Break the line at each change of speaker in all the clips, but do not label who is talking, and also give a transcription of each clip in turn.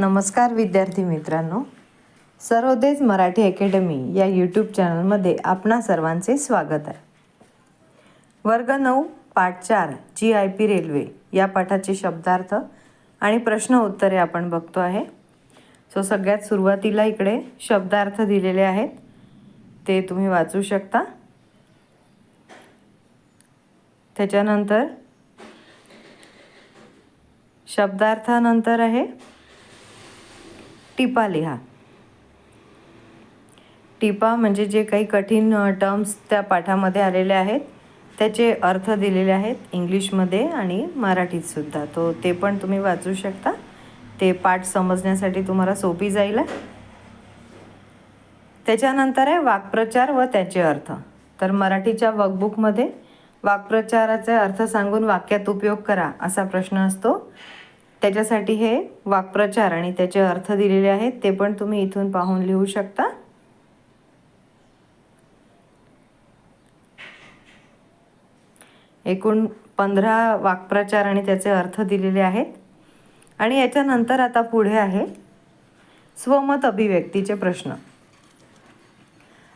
नमस्कार विद्यार्थी मित्रांनो. सर्वोदयच मराठी अकॅडमी या यूट्यूब चॅनलमध्ये आपणा सर्वांचे स्वागत आहे. वर्ग नऊ पाठ चार जी आय पी रेल्वे या पाठाचे शब्दार्थ आणि प्रश्न उत्तरे आपण बघतो आहे. सो सगळ्यात सुरुवातीला इकडे शब्दार्थ दिलेले आहेत. ते तुम्ही वाचू शकता. त्याच्यानंतर शब्दार्थानंतर आहे. टिपा लिहा. टिपा म्हणजे जे काही कठीण टर्म्स त्या पाठामध्ये आलेले आहेत त्याचे अर्थ दिलेले आहेत इंग्लिशमध्ये आणि मराठीत सुद्धा. तो ते पण तुम्ही वाचू शकता. ते पाठ समजण्यासाठी तुम्हाला सोपी जाईल. त्याच्यानंतर आहे वाक्प्रचार व त्याचे अर्थ. तर मराठीच्या वर्कबुकमध्ये वाक्प्रचाराचे अर्थ सांगून वाक्यात उपयोग करा असा प्रश्न असतो. त्याच्यासाठी हे वाक्प्रचार आणि त्याचे अर्थ दिलेले आहेत ते पण तुम्ही इथून पाहून लिहू शकता. एकूण पंधरा वाक्प्रचार आणि त्याचे अर्थ दिलेले आहेत. आणि याच्यानंतर आता पुढे आहे स्वमत अभिव्यक्तीचे प्रश्न.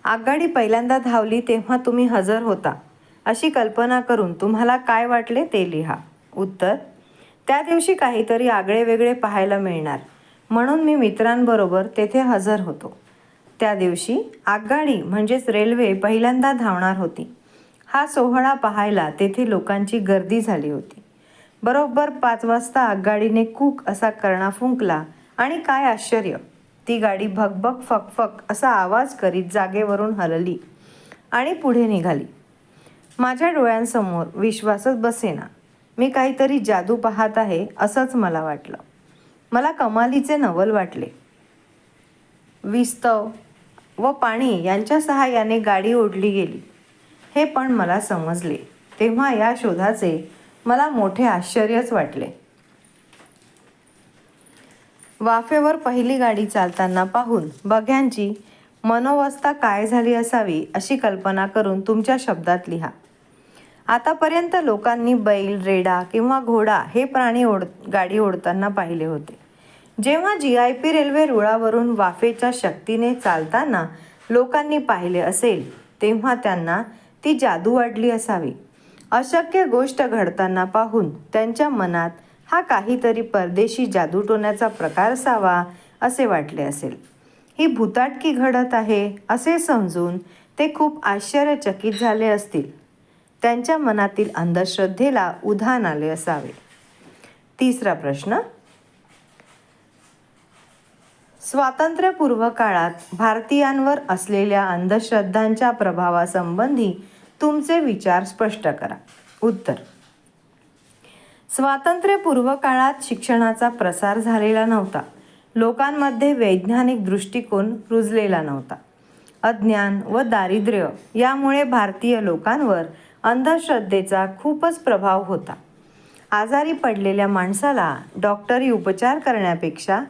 आगगाडी पहिल्यांदा धावली तेव्हा तुम्ही हजर होता. अशी कल्पना करून तुम्हाला काय वाटले ते लिहा. उत्तर त्या दिवशी काहीतरी आगळे वेगळे पाहायला मिळणार. म्हणून मी मित्रांबरोबर तेथे हजर होतो. त्या दिवशी आगगाडी म्हणजेच रेल्वे पहिल्यांदा धावणार होती. हा सोहळा पाहायला तेथे लोकांची गर्दी झाली होती. बरोबर पाच वाजता आगगाडीने कूक असा करणा फुंकला आणि काय आश्चर्य ती गाडी भगभग फकफक असा आवाज करीत जागेवरून हलली आणि पुढे निघाली. माझ्या डोळ्यांसमोर विश्वासच बसेना. मी काहीतरी जादू पाहत आहे असंच मला वाटलं. मला कमालीचे नवल वाटले. विस्तव व पाणी यांच्या सहाय्याने गाडी ओढली गेली. हे पण मला समजले. तेव्हा या शोधाचे मला मोठे आश्चर्यच वाटले. वाफेवर पहिली गाडी चालताना पाहून बघ्यांची मनोवस्था काय झाली असावी अशी कल्पना करून तुमच्या शब्दात लिहा. आतापर्यंत लोकांनी बैल रेडा किंवा घोडा हे प्राणी ओढ गाडी ओढताना पाहिले होते. जेव्हा जी आय पी रेल्वे रुळावरून वाफेच्या शक्तीने चालताना लोकांनी पाहिले असेल तेव्हा त्यांना ती जादू वाढली असावी. अशक्य गोष्ट घडताना पाहून त्यांच्या मनात हा काहीतरी परदेशी जादूटोण्याचा प्रकार असावा असे वाटले असेल. ही भूताटकी घडत आहे असे समजून ते खूप आश्चर्यचकित झाले असतील. त्यांच्या मनातील अंधश्रद्धेला उधाण आले असावे. तिसरा प्रश्न. स्वातंत्र्यपूर्व काळात भारतीयांवर असलेल्या अंधश्रद्धांच्या प्रभावासंबंधी तुमचे विचार स्पष्ट करा. उत्तर. स्वातंत्र्यपूर्व काळात शिक्षणाचा प्रसार झालेला नव्हता. लोकांमध्ये वैज्ञानिक दृष्टिकोन रुजलेला नव्हता. अज्ञान व दारिद्र्य यामुळे भारतीय लोकांवर अंधश्रद्धेचा खूपच प्रभाव होता. आजारी पडलेल्या माणसाला डॉक्टरी उपचार करण्यापेक्षा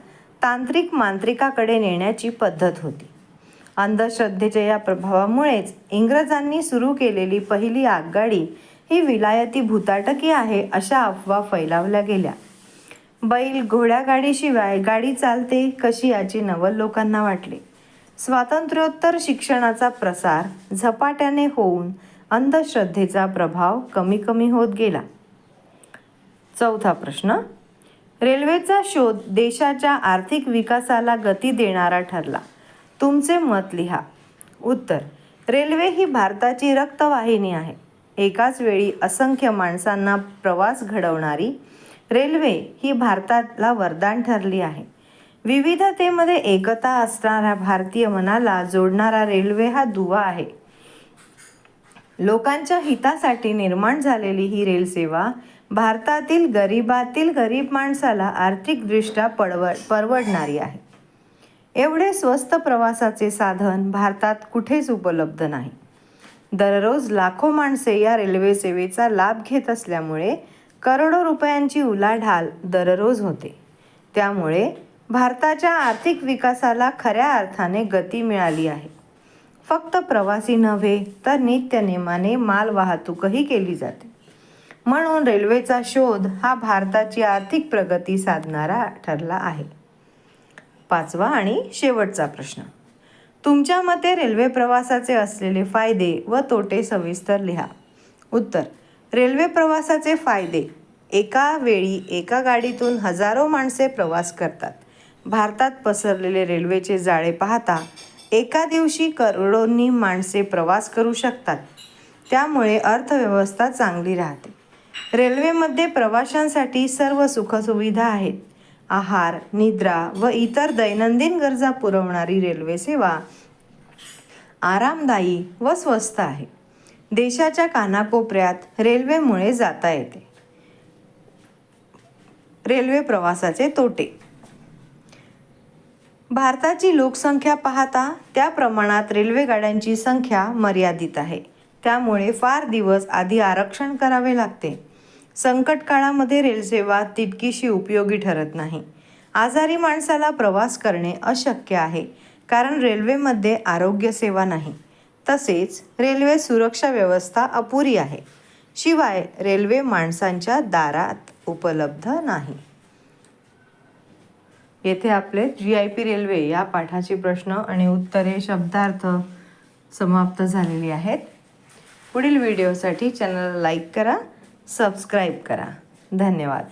तांत्रिक मांत्रिकाकडे नेण्याची पद्धत होती. अंधश्रद्धेच्या या प्रभावामुळेच इंग्रजांनी सुरू केलेली पहिली आगगाडी ही विलायती भूताटकी आहे अशा अफवा फैलावल्या गेल्या. बैल घोड्यागाडीशिवाय गाडी चालते कशी याची नवल लोकांना वाटले. स्वातंत्र्योत्तर शिक्षणाचा प्रसार झपाट्याने होऊन अंधश्रद्धेचा प्रभाव कमी कमी होत गेला. चौथा प्रश्न रेल्वेचा शोध देशाच्या आर्थिक विकासाला गती देणारा ठरला. तुमचे मत लिहा. उत्तर रेल्वे ही भारताची रक्तवाहिनी आहे. एकाच वेळी असंख्य माणसांना प्रवास घडवणारी रेल्वे ही भारताला वरदान ठरली आहे. विविधतेमध्ये एकता असणाऱ्या भारतीय मनाला जोडणारा रेल्वे हा दुवा आहे. लोकांच्या हितासाठी निर्माण झालेली ही रेलसेवा भारतातील गरिबातील गरीब माणसाला आर्थिकदृष्ट्या पडवड परवडणारी आहे. एवढे स्वस्त प्रवासाचे साधन भारतात कुठेच उपलब्ध नाही. दररोज लाखो माणसे या रेल्वे सेवेचा लाभ घेत असल्यामुळे करोडो रुपयांची उलाढाल दररोज होते. त्यामुळे भारताच्या आर्थिक विकासाला खऱ्या अर्थाने गती मिळाली आहे. फक्त प्रवासी नव्हे तर नित्यनेमाने माल वाहतूकही केली जाते. म्हणून रेल्वेचा शोध हा भारताची आर्थिक प्रगती साधणारा ठरला आहे. पाचवा आणि शेवटचा प्रश्न. तुमच्या मते रेल्वे प्रवासाचे असलेले फायदे व तोटे सविस्तर लिहा. उत्तर. रेल्वे प्रवासाचे फायदे. एका वेळी एका गाडीतून हजारो माणसे प्रवास करतात. भारतात पसरलेले रेल्वेचे जाळे पाहता एका दिवशी करोडोंनी माणसे प्रवास करू शकतात. त्यामुळे अर्थव्यवस्था चांगली राहते. रेल्वेमध्ये प्रवाशांसाठी सर्व सुखसुविधा आहेत. आहार निद्रा व इतर दैनंदिन गरजा पुरवणारी रेल्वे सेवा आरामदायी व स्वस्त आहे. देशाच्या कानाकोपऱ्यात रेल्वेमुळे जाता येते. रेल्वे प्रवासाचे तोटे भारताची लोकसंख्या पाहता त्या प्रमाणात रेल्वे गाड्यांची संख्या मर्यादित आहे. त्यामुळे फार दिवस आधी आरक्षण करावे लागते. संकट काळामध्ये रेलसेवा तितकीशी उपयोगी ठरत नाही. आजारी माणसाला प्रवास करणे अशक्य आहे कारण रेल्वेमध्ये आरोग्यसेवा नाही. तसेच रेल्वे सुरक्षा व्यवस्था अपुरी आहे. शिवाय रेल्वे माणसांच्या दारात उपलब्ध नाही. येथे आपले जी आय पी रेल्वे या पाठाचे प्रश्न आणि उत्तरे शब्दार्थ समाप्त झालेली आहेत. पुढील व्हिडिओसाठी चॅनलला लाईक करा सबस्क्राईब करा. धन्यवाद.